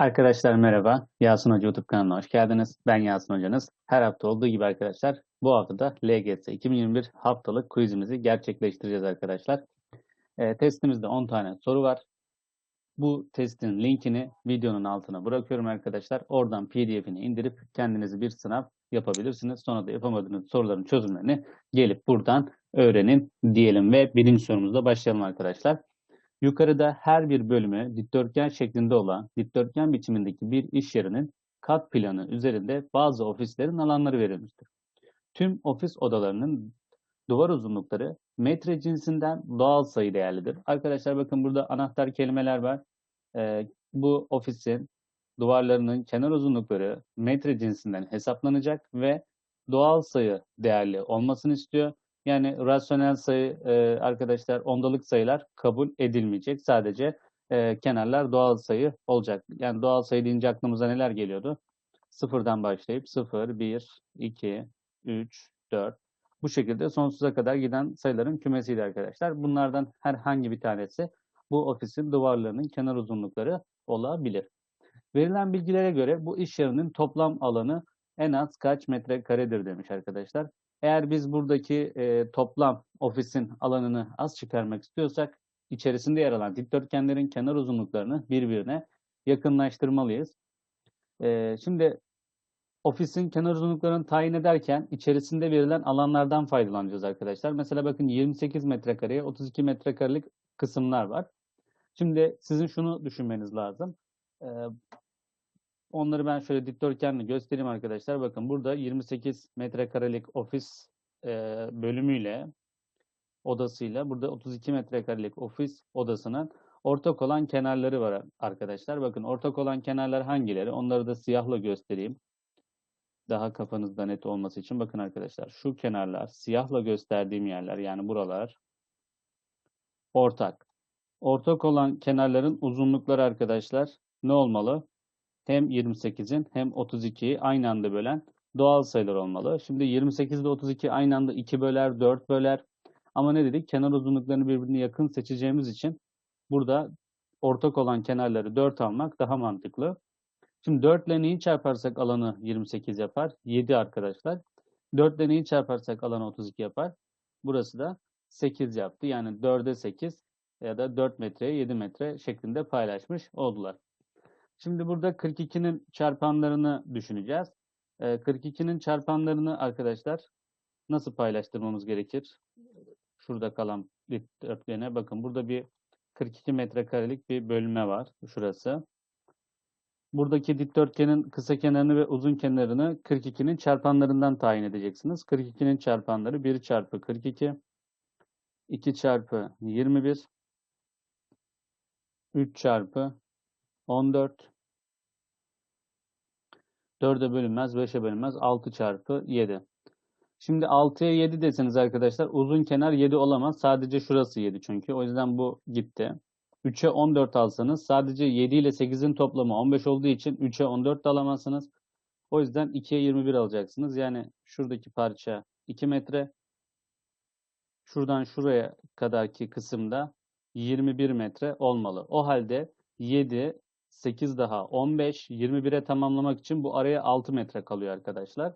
Arkadaşlar merhaba. Yasin Hoca YouTube kanalına hoş geldiniz. Ben Yasin Hocanız. Her hafta olduğu gibi arkadaşlar bu hafta da LGS 2021 haftalık quizimizi gerçekleştireceğiz arkadaşlar. Ee, testimizde 10 tane soru var. Bu testin linkini videonun altına bırakıyorum arkadaşlar. Oradan pdf'ini indirip kendinizi bir sınav yapabilirsiniz. Sonra da yapamadığınız soruların çözümlerini gelip buradan öğrenin diyelim ve birinci sorumuzla başlayalım arkadaşlar. Yukarıda her bir bölümü dikdörtgen şeklinde olan dikdörtgen biçimindeki bir iş yerinin kat planı üzerinde bazı ofislerin alanları verilmiştir. Tüm ofis odalarının duvar uzunlukları metre cinsinden doğal sayı değerlidir. Arkadaşlar bakın burada anahtar kelimeler var. Ee, bu ofisin duvarlarının kenar uzunlukları metre cinsinden hesaplanacak ve doğal sayı değerli olmasını istiyor. Yani rasyonel sayı e, arkadaşlar ondalık sayılar kabul edilmeyecek. Sadece e, kenarlar doğal sayı olacak. Yani doğal sayı deyince aklımıza neler geliyordu? Sıfırdan başlayıp 0, 1, 2, 3, 4 bu şekilde sonsuza kadar giden sayıların kümesiydi arkadaşlar. Bunlardan herhangi bir tanesi bu ofisin duvarlarının kenar uzunlukları olabilir. Verilen bilgilere göre bu iş yerinin toplam alanı en az kaç metrekaredir demiş arkadaşlar. Eğer biz buradaki e, toplam ofisin alanını az çıkarmak istiyorsak içerisinde yer alan dikdörtgenlerin kenar uzunluklarını birbirine yakınlaştırmalıyız. E, şimdi ofisin kenar uzunluklarını tayin ederken içerisinde verilen alanlardan faydalanacağız arkadaşlar. Mesela bakın 28 metrekareye 32 metrekarelik kısımlar var. Şimdi sizin şunu düşünmeniz lazım. E, Onları ben şöyle dikdörtgenle göstereyim arkadaşlar. Bakın burada 28 metrekarelik ofis e, bölümüyle odasıyla burada 32 metrekarelik ofis odasının ortak olan kenarları var arkadaşlar. Bakın ortak olan kenarlar hangileri? Onları da siyahla göstereyim. Daha kafanızda net olması için bakın arkadaşlar şu kenarlar siyahla gösterdiğim yerler yani buralar ortak. Ortak olan kenarların uzunlukları arkadaşlar ne olmalı? Hem 28'in hem 32'yi aynı anda bölen doğal sayılar olmalı. Şimdi 28 ile 32 aynı anda 2 böler, 4 böler. Ama ne dedik? Kenar uzunluklarını birbirine yakın seçeceğimiz için burada ortak olan kenarları 4 almak daha mantıklı. Şimdi 4 ile neyi çarparsak alanı 28 yapar? 7 arkadaşlar. 4 ile neyi çarparsak alanı 32 yapar? Burası da 8 yaptı. Yani 4'e 8 ya da 4 metreye 7 metre şeklinde paylaşmış oldular. Şimdi burada 42'nin çarpanlarını düşüneceğiz. 42'nin ee, çarpanlarını arkadaşlar nasıl paylaştırmamız gerekir? Şurada kalan dikdörtgene bakın burada bir 42 metrekarelik bir bölme var. Şurası. Buradaki dikdörtgenin kısa kenarını ve uzun kenarını 42'nin çarpanlarından tayin edeceksiniz. 42'nin çarpanları 1 çarpı 42, 2 çarpı 21, 3 çarpı 14, 4'e bölünmez, 5'e bölünmez. 6 çarpı 7. Şimdi 6'ya 7 deseniz arkadaşlar uzun kenar 7 olamaz. Sadece şurası 7 çünkü. O yüzden bu gitti. 3'e 14 alsanız sadece 7 ile 8'in toplamı 15 olduğu için 3'e 14 de alamazsınız. O yüzden 2'ye 21 alacaksınız. Yani şuradaki parça 2 metre. Şuradan şuraya kadarki kısımda 21 metre olmalı. O halde 7 8 daha 15. 21'e tamamlamak için bu araya 6 metre kalıyor arkadaşlar.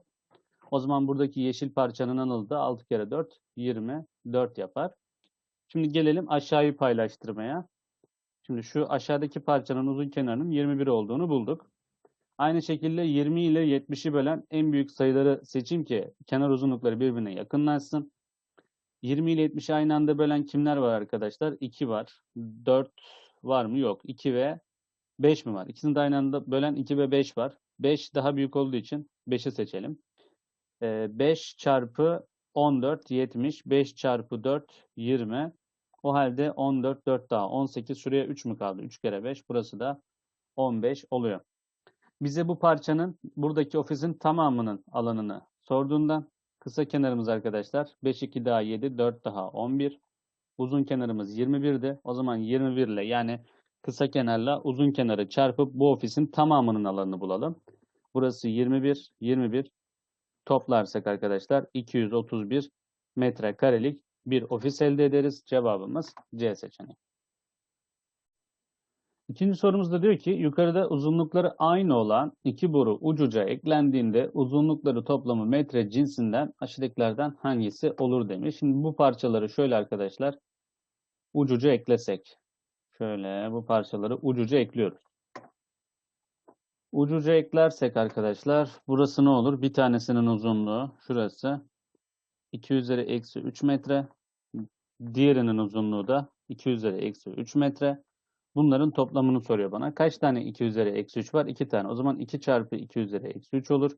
O zaman buradaki yeşil parçanın anılı da 6 kere 4 24 yapar. Şimdi gelelim aşağıyı paylaştırmaya. Şimdi şu aşağıdaki parçanın uzun kenarının 21 olduğunu bulduk. Aynı şekilde 20 ile 70'i bölen en büyük sayıları seçeyim ki kenar uzunlukları birbirine yakınlaşsın. 20 ile 70'i aynı anda bölen kimler var arkadaşlar? 2 var. 4 var mı? Yok. 2 ve 5 mi var? İkisini de aynı anda bölen 2 ve 5 var. 5 daha büyük olduğu için 5'i seçelim. Ee, 5 çarpı 14 70. 5 çarpı 4 20. O halde 14 4 daha 18. Şuraya 3 mü kaldı? 3 kere 5. Burası da 15 oluyor. Bize bu parçanın buradaki ofisin tamamının alanını sorduğundan kısa kenarımız arkadaşlar 5 2 daha 7 4 daha 11. Uzun kenarımız 21'di. O zaman 21 ile yani kısa kenarla uzun kenarı çarpıp bu ofisin tamamının alanını bulalım. Burası 21, 21 toplarsak arkadaşlar 231 metrekarelik bir ofis elde ederiz. Cevabımız C seçeneği. İkinci sorumuzda diyor ki yukarıda uzunlukları aynı olan iki boru ucuca eklendiğinde uzunlukları toplamı metre cinsinden aşağıdakilerden hangisi olur demiş. Şimdi bu parçaları şöyle arkadaşlar ucuca eklesek. Şöyle bu parçaları ucuca ekliyoruz. Ucuca eklersek arkadaşlar burası ne olur? Bir tanesinin uzunluğu şurası 2 üzeri eksi 3 metre. Diğerinin uzunluğu da 2 üzeri eksi 3 metre. Bunların toplamını soruyor bana. Kaç tane 2 üzeri eksi 3 var? 2 tane. O zaman 2 çarpı 2 üzeri eksi 3 olur.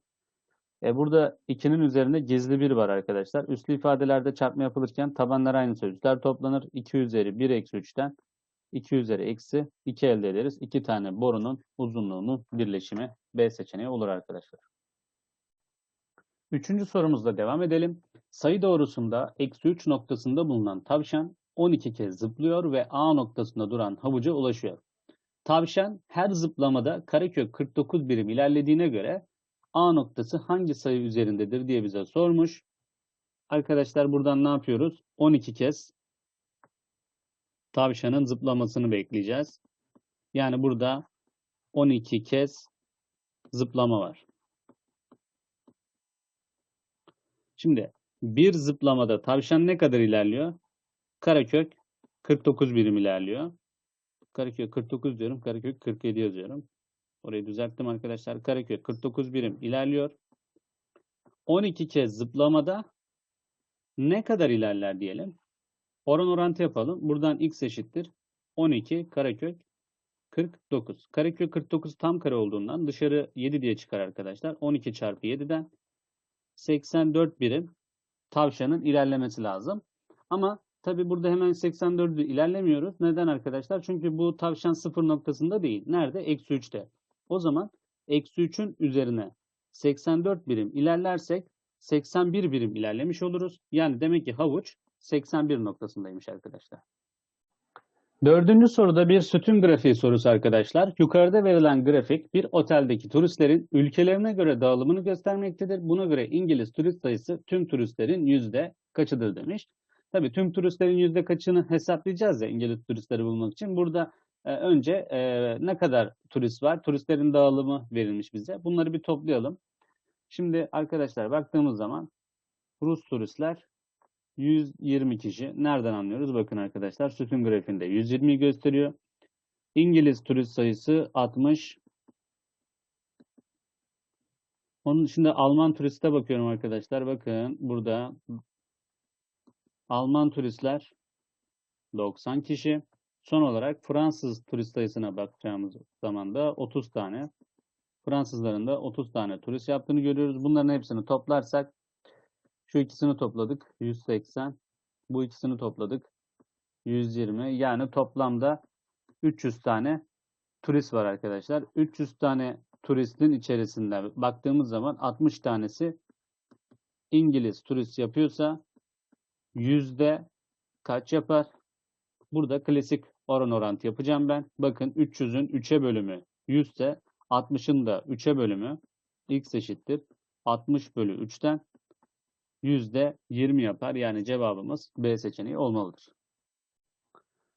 E burada 2'nin üzerinde gizli 1 var arkadaşlar. Üslü ifadelerde çarpma yapılırken tabanlar aynı sözcükler toplanır. 2 üzeri 1 eksi 3'ten 2 üzeri eksi 2 elde ederiz. 2 tane borunun uzunluğunun birleşimi B seçeneği olur arkadaşlar. Üçüncü sorumuzla devam edelim. Sayı doğrusunda eksi 3 noktasında bulunan tavşan 12 kez zıplıyor ve A noktasında duran havuca ulaşıyor. Tavşan her zıplamada karekök 49 birim ilerlediğine göre A noktası hangi sayı üzerindedir diye bize sormuş. Arkadaşlar buradan ne yapıyoruz? 12 kez tavşanın zıplamasını bekleyeceğiz. Yani burada 12 kez zıplama var. Şimdi bir zıplamada tavşan ne kadar ilerliyor? Karekök 49 birim ilerliyor. Karekök 49 diyorum. Karekök 47 yazıyorum. Orayı düzelttim arkadaşlar. Karekök 49 birim ilerliyor. 12 kez zıplamada ne kadar ilerler diyelim. Oran orantı yapalım. Buradan x eşittir. 12 karekök 49. Karekök 49 tam kare olduğundan dışarı 7 diye çıkar arkadaşlar. 12 çarpı 7'den 84 birim tavşanın ilerlemesi lazım. Ama tabi burada hemen 84'ü ilerlemiyoruz. Neden arkadaşlar? Çünkü bu tavşan sıfır noktasında değil. Nerede? Eksi 3'te. O zaman eksi 3'ün üzerine 84 birim ilerlersek 81 birim ilerlemiş oluruz. Yani demek ki havuç 81 noktasındaymış arkadaşlar. Dördüncü soruda bir sütun grafiği sorusu arkadaşlar. Yukarıda verilen grafik bir oteldeki turistlerin ülkelerine göre dağılımını göstermektedir. Buna göre İngiliz turist sayısı tüm turistlerin yüzde kaçıdır demiş. Tabii tüm turistlerin yüzde kaçını hesaplayacağız ya İngiliz turistleri bulmak için. Burada e, önce e, ne kadar turist var? Turistlerin dağılımı verilmiş bize. Bunları bir toplayalım. Şimdi arkadaşlar baktığımız zaman Rus turistler 120 kişi. Nereden anlıyoruz? Bakın arkadaşlar sütun grafiğinde 120 gösteriyor. İngiliz turist sayısı 60. Onun dışında Alman turiste bakıyorum arkadaşlar. Bakın burada Alman turistler 90 kişi. Son olarak Fransız turist sayısına bakacağımız zaman da 30 tane. Fransızların da 30 tane turist yaptığını görüyoruz. Bunların hepsini toplarsak şu ikisini topladık. 180. Bu ikisini topladık. 120. Yani toplamda 300 tane turist var arkadaşlar. 300 tane turistin içerisinde baktığımız zaman 60 tanesi İngiliz turist yapıyorsa yüzde kaç yapar? Burada klasik oran orantı yapacağım ben. Bakın 300'ün 3'e bölümü 100 ise 60'ın da 3'e bölümü x eşittir. 60 bölü 3'ten %20 yapar. Yani cevabımız B seçeneği olmalıdır.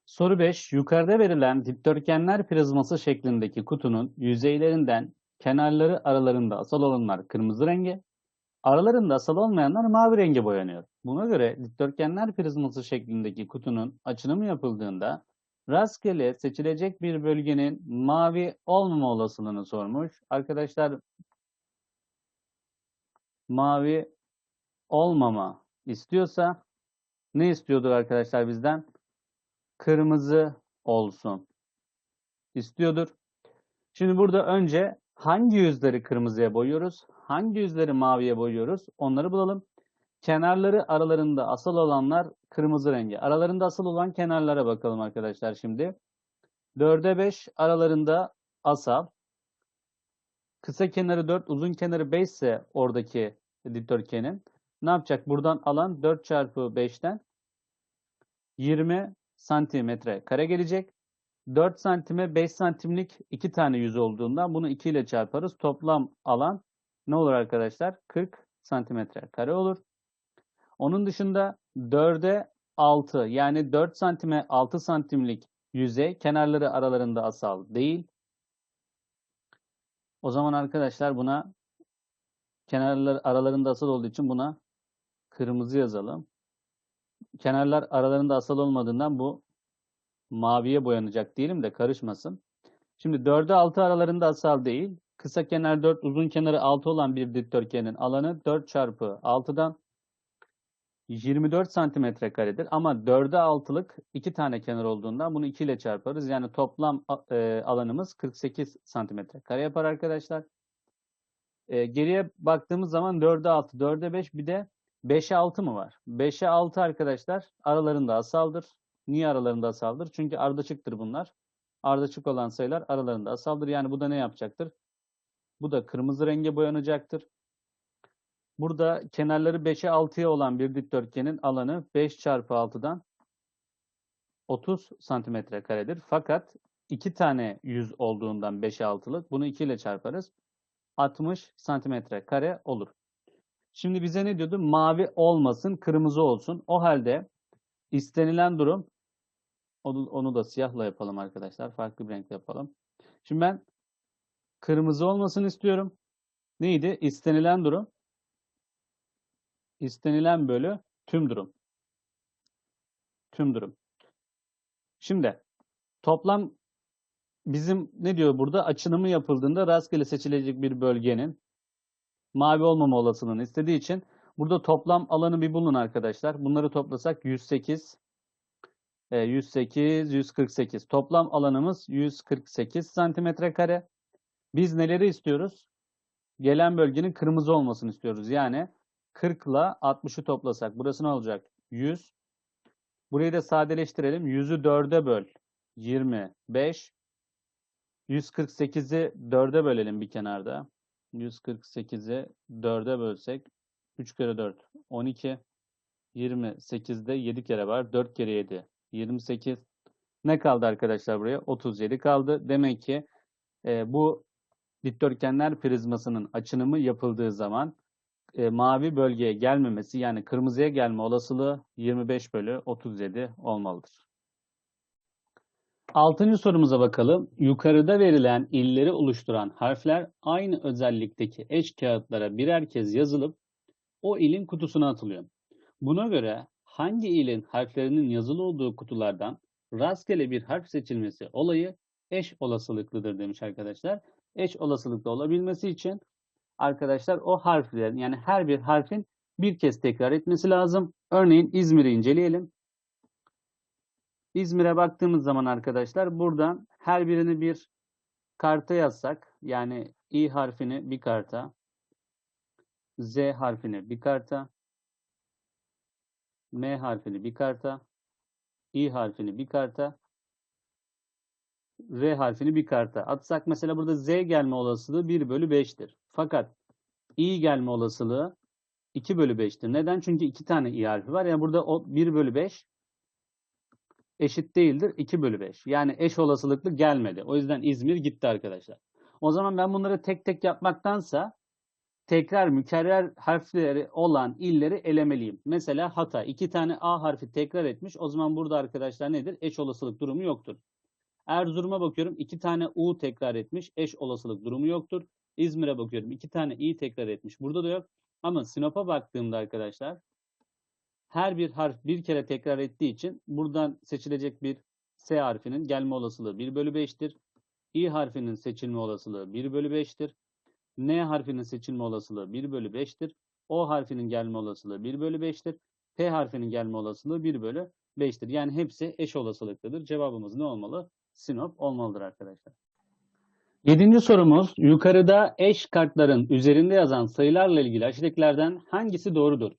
Soru 5. Yukarıda verilen dikdörtgenler prizması şeklindeki kutunun yüzeylerinden kenarları aralarında asal olanlar kırmızı renge, aralarında asal olmayanlar mavi renge boyanıyor. Buna göre dikdörtgenler prizması şeklindeki kutunun açılımı yapıldığında rastgele seçilecek bir bölgenin mavi olmama olasılığını sormuş. Arkadaşlar mavi olmama istiyorsa ne istiyordur arkadaşlar bizden? Kırmızı olsun istiyordur. Şimdi burada önce hangi yüzleri kırmızıya boyuyoruz? Hangi yüzleri maviye boyuyoruz? Onları bulalım. Kenarları aralarında asıl olanlar kırmızı rengi. Aralarında asıl olan kenarlara bakalım arkadaşlar şimdi. 4'e 5 aralarında asal. Kısa kenarı 4, uzun kenarı 5 ise oradaki dikdörtgenin ne yapacak? Buradan alan 4 çarpı 5'ten 20 santimetre kare gelecek. 4 santime 5 santimlik 2 tane yüz olduğundan bunu 2 ile çarparız. Toplam alan ne olur arkadaşlar? 40 santimetre kare olur. Onun dışında 4'e 6 yani 4 santime 6 santimlik yüzey. Kenarları aralarında asal değil. O zaman arkadaşlar buna kenarlar aralarında asal olduğu için buna kırmızı yazalım. Kenarlar aralarında asal olmadığından bu maviye boyanacak diyelim de karışmasın. Şimdi 4'e 6 aralarında asal değil. Kısa kenar 4, uzun kenarı 6 olan bir dikdörtgenin alanı 4 çarpı 6'dan 24 santimetre karedir. Ama 4'e 6'lık 2 tane kenar olduğundan bunu 2 ile çarparız. Yani toplam e, alanımız 48 santimetre kare yapar arkadaşlar. E, geriye baktığımız zaman 4'e 6, 4'e 5 bir de 5'e 6 mı var? 5'e 6 arkadaşlar aralarında asaldır. Niye aralarında asaldır? Çünkü ardışıktır bunlar. Ardışık olan sayılar aralarında asaldır. Yani bu da ne yapacaktır? Bu da kırmızı renge boyanacaktır. Burada kenarları 5'e 6'ya olan bir dikdörtgenin alanı 5 çarpı 6'dan 30 santimetre karedir. Fakat iki tane yüz olduğundan 5'e 6'lık bunu 2 ile çarparız. 60 santimetre kare olur. Şimdi bize ne diyordu? Mavi olmasın, kırmızı olsun. O halde istenilen durum onu, onu da siyahla yapalım arkadaşlar. Farklı bir renkle yapalım. Şimdi ben kırmızı olmasını istiyorum. Neydi? İstenilen durum. İstenilen bölü tüm durum. Tüm durum. Şimdi toplam bizim ne diyor burada? Açılımı yapıldığında rastgele seçilecek bir bölgenin mavi olmama olasılığını istediği için burada toplam alanı bir bulun arkadaşlar. Bunları toplasak 108 108 148. Toplam alanımız 148 santimetre kare. Biz neleri istiyoruz? Gelen bölgenin kırmızı olmasını istiyoruz. Yani 40 ile 60'ı toplasak burası ne olacak? 100. Burayı da sadeleştirelim. 100'ü 4'e böl. 25. 148'i 4'e bölelim bir kenarda. 148'i 4'e bölsek 3 kere 4 12 28'de 7 kere var. 4 kere 7 28 ne kaldı arkadaşlar buraya? 37 kaldı. Demek ki e, bu dikdörtgenler prizmasının açınımı yapıldığı zaman e, mavi bölgeye gelmemesi yani kırmızıya gelme olasılığı 25 bölü 37 olmalıdır. Altıncı sorumuza bakalım. Yukarıda verilen illeri oluşturan harfler aynı özellikteki eş kağıtlara birer kez yazılıp o ilin kutusuna atılıyor. Buna göre hangi ilin harflerinin yazılı olduğu kutulardan rastgele bir harf seçilmesi olayı eş olasılıklıdır demiş arkadaşlar. Eş olasılıklı olabilmesi için arkadaşlar o harflerin yani her bir harfin bir kez tekrar etmesi lazım. Örneğin İzmir'i inceleyelim. İzmir'e baktığımız zaman arkadaşlar buradan her birini bir karta yazsak yani İ harfini bir karta, Z harfini bir karta, M harfini bir karta, İ harfini bir karta, R harfini bir karta atsak mesela burada Z gelme olasılığı 1 bölü 5'tir. Fakat İ gelme olasılığı 2 bölü 5'tir. Neden? Çünkü 2 tane İ harfi var. Yani burada o 1 bölü 5 eşit değildir 2 bölü 5. Yani eş olasılıklı gelmedi. O yüzden İzmir gitti arkadaşlar. O zaman ben bunları tek tek yapmaktansa tekrar mükerrer harfleri olan illeri elemeliyim. Mesela Hata iki tane A harfi tekrar etmiş. O zaman burada arkadaşlar nedir? Eş olasılık durumu yoktur. Erzurum'a bakıyorum iki tane U tekrar etmiş. Eş olasılık durumu yoktur. İzmir'e bakıyorum iki tane İ tekrar etmiş. Burada da yok. Ama Sinop'a baktığımda arkadaşlar her bir harf bir kere tekrar ettiği için buradan seçilecek bir S harfinin gelme olasılığı 1 bölü 5'tir. İ harfinin seçilme olasılığı 1 bölü 5'tir. N harfinin seçilme olasılığı 1 bölü 5'tir. O harfinin gelme olasılığı 1 bölü 5'tir. P harfinin gelme olasılığı 1 bölü 5'tir. Yani hepsi eş olasılıktadır. Cevabımız ne olmalı? Sinop olmalıdır arkadaşlar. Yedinci sorumuz yukarıda eş kartların üzerinde yazan sayılarla ilgili aşağıdakilerden hangisi doğrudur?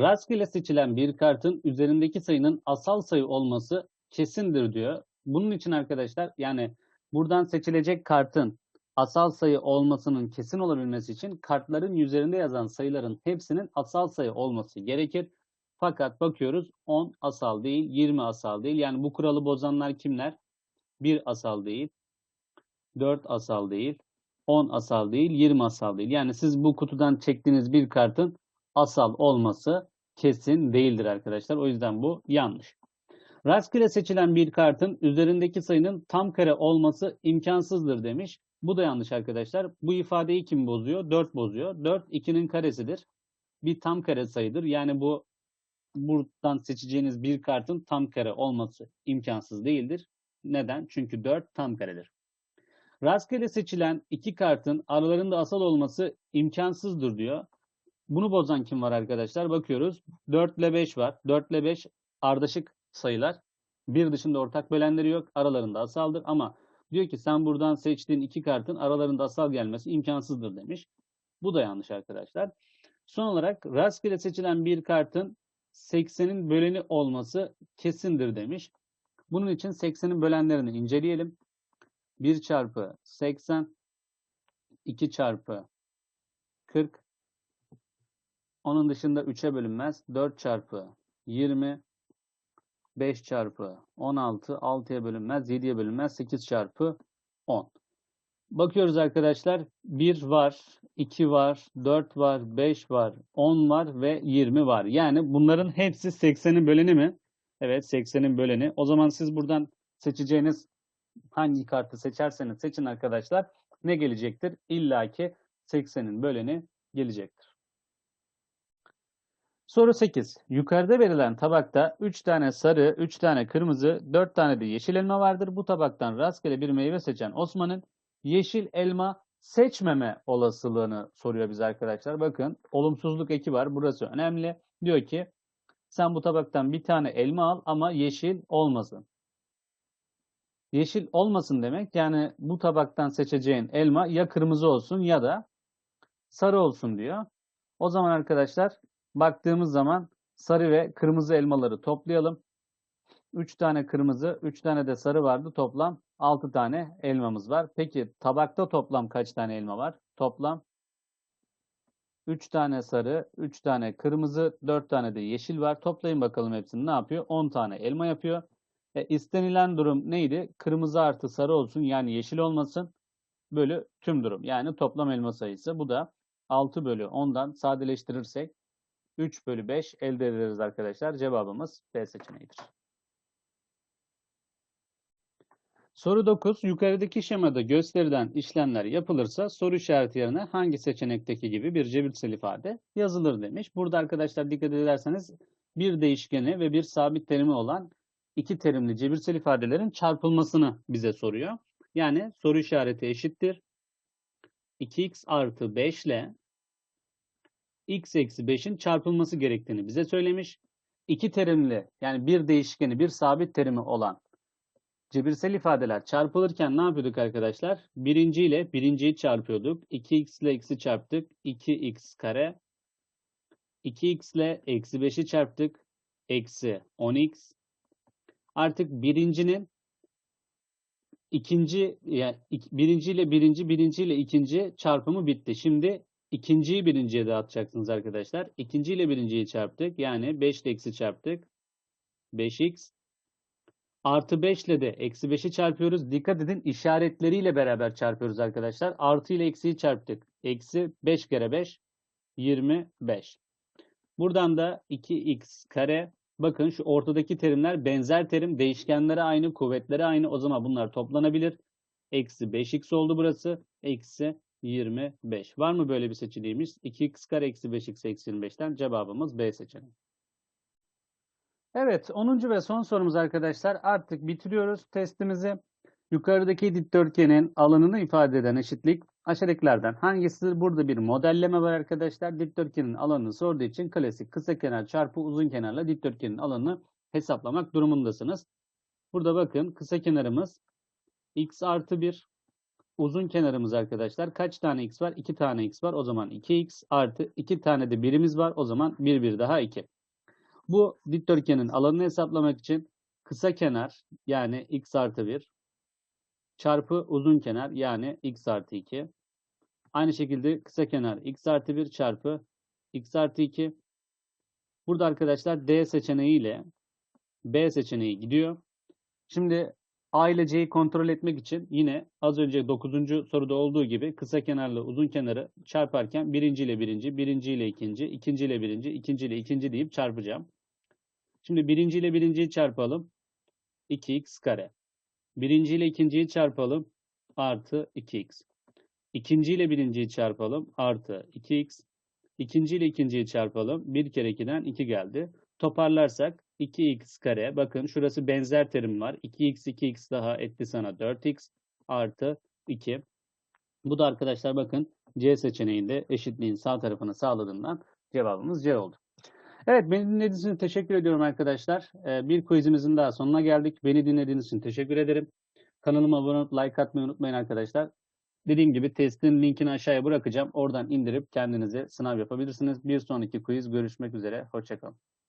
Rastgele seçilen bir kartın üzerindeki sayının asal sayı olması kesindir diyor. Bunun için arkadaşlar yani buradan seçilecek kartın asal sayı olmasının kesin olabilmesi için kartların üzerinde yazan sayıların hepsinin asal sayı olması gerekir. Fakat bakıyoruz 10 asal değil, 20 asal değil. Yani bu kuralı bozanlar kimler? 1 asal değil, 4 asal değil, 10 asal değil, 20 asal değil. Yani siz bu kutudan çektiğiniz bir kartın asal olması kesin değildir arkadaşlar. O yüzden bu yanlış. Rastgele seçilen bir kartın üzerindeki sayının tam kare olması imkansızdır demiş. Bu da yanlış arkadaşlar. Bu ifadeyi kim bozuyor? 4 bozuyor. 4 2'nin karesidir. Bir tam kare sayıdır. Yani bu buradan seçeceğiniz bir kartın tam kare olması imkansız değildir. Neden? Çünkü 4 tam karedir. Rastgele seçilen iki kartın aralarında asal olması imkansızdır diyor. Bunu bozan kim var arkadaşlar? Bakıyoruz. 4 ile 5 var. 4 ile 5 ardışık sayılar. Bir dışında ortak bölenleri yok. Aralarında asaldır ama diyor ki sen buradan seçtiğin iki kartın aralarında asal gelmesi imkansızdır demiş. Bu da yanlış arkadaşlar. Son olarak rastgele seçilen bir kartın 80'in böleni olması kesindir demiş. Bunun için 80'in bölenlerini inceleyelim. 1 çarpı 80, 2 çarpı 40, onun dışında 3'e bölünmez. 4 çarpı 20, 5 çarpı 16, 6'ya bölünmez, 7'ye bölünmez, 8 çarpı 10. Bakıyoruz arkadaşlar. 1 var, 2 var, 4 var, 5 var, 10 var ve 20 var. Yani bunların hepsi 80'in böleni mi? Evet 80'in böleni. O zaman siz buradan seçeceğiniz hangi kartı seçerseniz seçin arkadaşlar ne gelecektir? İlla ki 80'in böleni gelecektir. Soru 8. Yukarıda verilen tabakta 3 tane sarı, 3 tane kırmızı, 4 tane de yeşil elma vardır. Bu tabaktan rastgele bir meyve seçen Osman'ın yeşil elma seçmeme olasılığını soruyor bize arkadaşlar. Bakın olumsuzluk eki var. Burası önemli. Diyor ki sen bu tabaktan bir tane elma al ama yeşil olmasın. Yeşil olmasın demek yani bu tabaktan seçeceğin elma ya kırmızı olsun ya da sarı olsun diyor. O zaman arkadaşlar baktığımız zaman sarı ve kırmızı elmaları toplayalım. 3 tane kırmızı, 3 tane de sarı vardı. Toplam 6 tane elmamız var. Peki tabakta toplam kaç tane elma var? Toplam 3 tane sarı, 3 tane kırmızı, 4 tane de yeşil var. Toplayın bakalım hepsini ne yapıyor? 10 tane elma yapıyor. E, istenilen durum neydi? Kırmızı artı sarı olsun yani yeşil olmasın. Bölü tüm durum. Yani toplam elma sayısı. Bu da 6 bölü 10'dan sadeleştirirsek 3 bölü 5 elde ederiz arkadaşlar. Cevabımız B seçeneğidir. Soru 9. Yukarıdaki şemada gösterilen işlemler yapılırsa soru işareti yerine hangi seçenekteki gibi bir cebirsel ifade yazılır demiş. Burada arkadaşlar dikkat ederseniz bir değişkeni ve bir sabit terimi olan iki terimli cebirsel ifadelerin çarpılmasını bize soruyor. Yani soru işareti eşittir. 2x artı 5 ile x eksi 5'in çarpılması gerektiğini bize söylemiş. İki terimli yani bir değişkeni bir sabit terimi olan cebirsel ifadeler çarpılırken ne yapıyorduk arkadaşlar? Birinci ile birinciyi çarpıyorduk. 2x ile x'i çarptık. 2x kare. 2x ile eksi 5'i çarptık. Eksi 10x. Artık birincinin ikinci yani birinci ile birinci, birinci ile ikinci çarpımı bitti. Şimdi ikinciyi birinciye dağıtacaksınız arkadaşlar. İkinci ile birinciyi çarptık. Yani 5 ile eksi çarptık. 5x Artı 5 ile de eksi 5'i çarpıyoruz. Dikkat edin işaretleriyle beraber çarpıyoruz arkadaşlar. Artı ile eksiyi çarptık. Eksi 5 kere 5 25. Buradan da 2x kare. Bakın şu ortadaki terimler benzer terim. Değişkenleri aynı, kuvvetleri aynı. O zaman bunlar toplanabilir. Eksi 5x oldu burası. Eksi 25. Var mı böyle bir seçeneğimiz? 2x kare eksi 5x eksi 25'ten cevabımız B seçeneği. Evet 10. ve son sorumuz arkadaşlar. Artık bitiriyoruz testimizi. Yukarıdaki dikdörtgenin alanını ifade eden eşitlik aşağıdakilerden hangisidir? Burada bir modelleme var arkadaşlar. Dikdörtgenin alanını sorduğu için klasik kısa kenar çarpı uzun kenarla dikdörtgenin alanını hesaplamak durumundasınız. Burada bakın kısa kenarımız x artı 1. Uzun kenarımız arkadaşlar kaç tane x var? 2 tane x var. O zaman 2x artı 2 tane de birimiz var. O zaman 1 1 daha 2. Bu dikdörtgenin alanını hesaplamak için kısa kenar yani x artı 1 çarpı uzun kenar yani x artı 2. Aynı şekilde kısa kenar x artı 1 çarpı x artı 2. Burada arkadaşlar D seçeneği ile B seçeneği gidiyor. Şimdi A kontrol etmek için yine az önce 9. soruda olduğu gibi kısa kenarla uzun kenarı çarparken birinci ile birinci, birinci ile ikinci, ikinci ile birinci, ikinci ile ikinci deyip çarpacağım. Şimdi birinci ile birinciyi çarpalım. 2x kare. Birinci ile ikinciyi çarpalım. Artı 2x. İkinci ile birinciyi çarpalım. Artı 2x. İkinci ile ikinciyi çarpalım. 1 kere 2'den 2 geldi. Toparlarsak 2x kare. Bakın şurası benzer terim var. 2x 2x daha etti sana 4x artı 2. Bu da arkadaşlar bakın C seçeneğinde eşitliğin sağ tarafını sağladığından cevabımız C oldu. Evet beni dinlediğiniz için teşekkür ediyorum arkadaşlar. Ee, bir quizimizin daha sonuna geldik. Beni dinlediğiniz için teşekkür ederim. Kanalıma abone olup like atmayı unutmayın arkadaşlar. Dediğim gibi testin linkini aşağıya bırakacağım. Oradan indirip kendinize sınav yapabilirsiniz. Bir sonraki quiz görüşmek üzere. Hoşçakalın.